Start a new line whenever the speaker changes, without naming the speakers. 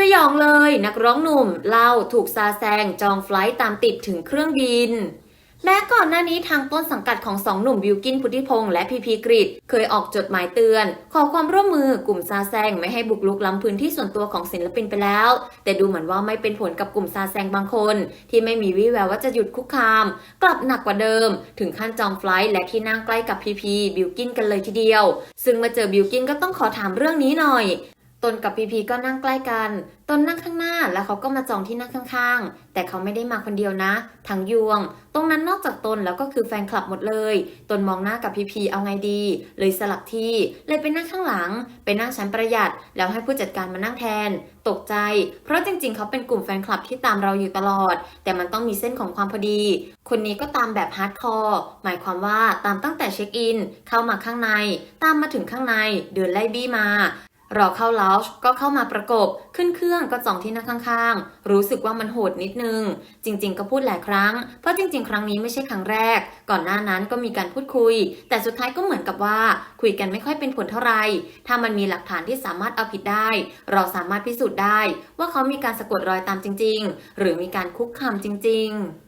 สยองเลยนักร้องหนุ่มเล่าถูกซาแซงจองไฟล์ตามติดถึงเครื่องบินแม้ก่อนหน้านี้ทางต้นสังกัดของสองหนุ่มวิวกินพุทธิพงษ์และพีพีกริดเคยออกจดหมายเตือน ขอความร่วมมือกลุ่มซาแซงไม่ให้บุกลุกล้ำพื้นที่ส่วนตัวของศิลปินไปแล้ว แต่ดูเหมือนว่าไม่เป็นผลกับกลุ่มซาแซงบางคน ที่ไม่มีวี่แววว่าจะหยุดคุกคาม กลับหนักกว่าเดิม ถึงขั้นจองไฟล์และที่นั่งใกล้กับพีพีบิวกินกันเลยทีเดียว ซึ่งมาเจอบิวกินก็ต้องขอถามเรื่องนี้หน่อย ตนกับพีพีก็นั่งใกล้กัน ตนนั่งข้างหน้าแล้วเขาก็มาจองที่นั่งข้างๆ แต่เขาไม่ได้มาคนเดียวนะ ทั้งยวง ตรงนั้นนอกจากตนแล้วก็คือแฟนคลับหมดเลย ตนมองหน้ากับพีพีเอาไงดี เลยสลับที่ เลยไปนั่งข้างหลัง ไปนั่งชั้นประหยัด แล้วให้ผู้จัดการมานั่งแทน ตกใจ เพราะจริงๆ เขาเป็นกลุ่มแฟนคลับที่ตามเราอยู่ตลอด แต่มันต้องมีเส้นของความพอดี คนนี้ก็ตามแบบฮาร์ดคอร์ หมายความว่าตามตั้งแต่เช็คอิน เข้ามาข้างใน ตามมาถึงข้างใน เดินไล่บี้มา รอเข้าลาวช์ก็เข้ามาประกบ ขึ้นเครื่องก็จองที่นั่งข้างๆ รู้สึกว่ามันโหดนิดนึง จริง ๆ ก็พูดหลายครั้ง เพราะจริง ๆ ครั้งนี้ไม่ใช่ครั้งแรก ก่อนหน้านั้นก็มีการพูดคุย แต่สุดท้ายก็เหมือนกับว่า คุยกันไม่ค่อยเป็นผลเท่าไหร่ ถ้ามันมีหลักฐานที่สามารถเอาผิดได้ เราสามารถพิสูจน์ได้ ว่าเขามีการสะกดรอยตามจริง ๆ หรือมีการคุกคามจริง ๆ